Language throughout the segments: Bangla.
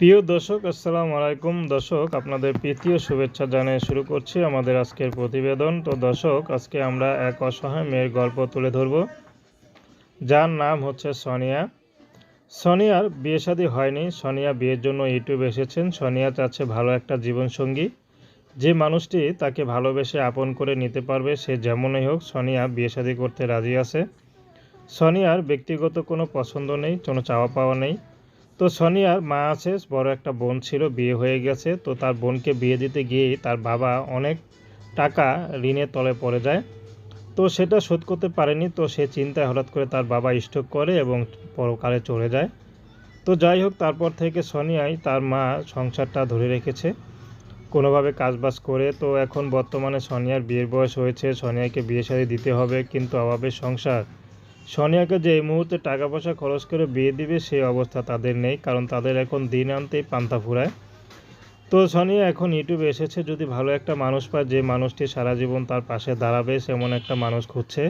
প্রিয় দর্শক, আসসালামু আলাইকুম। দর্শক, আপনাদের প্রীতীয় শুভেচ্ছা জানিয়ে শুরু করছি আমাদের আজকের প্রতিবেদন। তো দর্শক, আজকে আমরা এক অসহায় মেয়ের গল্প তুলে ধরব। যার নাম হচ্ছে সোনিয়া। সোনিয়ার বিয়ে শাদী হয়নি। সোনিয়া বিয়ের জন্য ইউটিউবে এসেছেন। সোনিয়া চাচ্ছে ভালো একটা জীবনসঙ্গী। যে মানুষটি তাকে ভালোবেসে আপন করে নিতে পারবে, সে যেমনই হোক সোনিয়া বিয়ে শাদী করতে রাজি আছে। সোনিয়ার ব্যক্তিগত কোনো পছন্দ নেই, কোনো চাওয়া পাওয়া নেই। তো সোনিয়ার মা আছে, বড় একটা বোন ছিল, বিয়ে হয়ে গেছে। তো তার বোনকে বিয়ে দিতে গিয়েই তার বাবা অনেক টাকা ঋণের তলে পড়ে যায়। তো সেটা শোধ করতে পারেনি, তো সে চিন্তায় হঠাৎ করে তার বাবা স্ট্রোক করে এবং পরকালে চলে যায়। তো যাই হোক, তারপর থেকে সোনিয়াই তার মা সংসারটা ধরে রেখেছে। কোনোভাবে কাজবাজ করে, তো এখন বর্তমানে সোনিয়ার বিয়ের বয়স হয়েছে, সোনিয়াকে বিয়ে শাড়ি দিতে হবে, কিন্তু অভাবের সংসার সোনিয়াকে যে এই মুহূর্তে টাকা পয়সা খরচ করে বিয়ে দিবে সেই অবস্থা তাদের নেই, কারণ তাদের এখন দিন আনতেই পান্তা ফুরায়। তো সোনিয়া এখন ইউটিউবে এসেছে, যদি ভালো একটা মানুষ পায়, যে মানুষটি সারা জীবন তার পাশে দাঁড়াবে, সেমন একটা মানুষ খুঁজছে।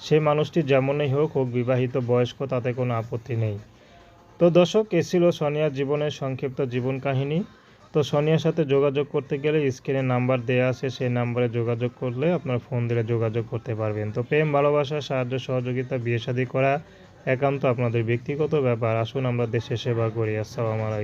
সেই মানুষটি যেমনই হোক হোক বিবাহিত, বয়স্ক, তাতে কোনো আপত্তি নেই। তো দর্শক, এ ছিল সোনিয়ার জীবনের সংক্ষিপ্ত জীবন কাহিনী। তো সোনিয়ার সাথে যোগাযোগ করতে গেলে স্ক্রিনে নাম্বার দেওয়া আছে, সেই নাম্বারে যোগাযোগ করলে আপনার ফোন দিলে যোগাযোগ করতে পারবেন। তো প্রেম, ভালোবাসা, সাহায্য, সহযোগিতা, বিয়ে শাদী করা একান্ত আপনাদের ব্যক্তিগত ব্যাপার। আসুন আমরা দেশের সেবা করি। আসসালামু আলাইকুম।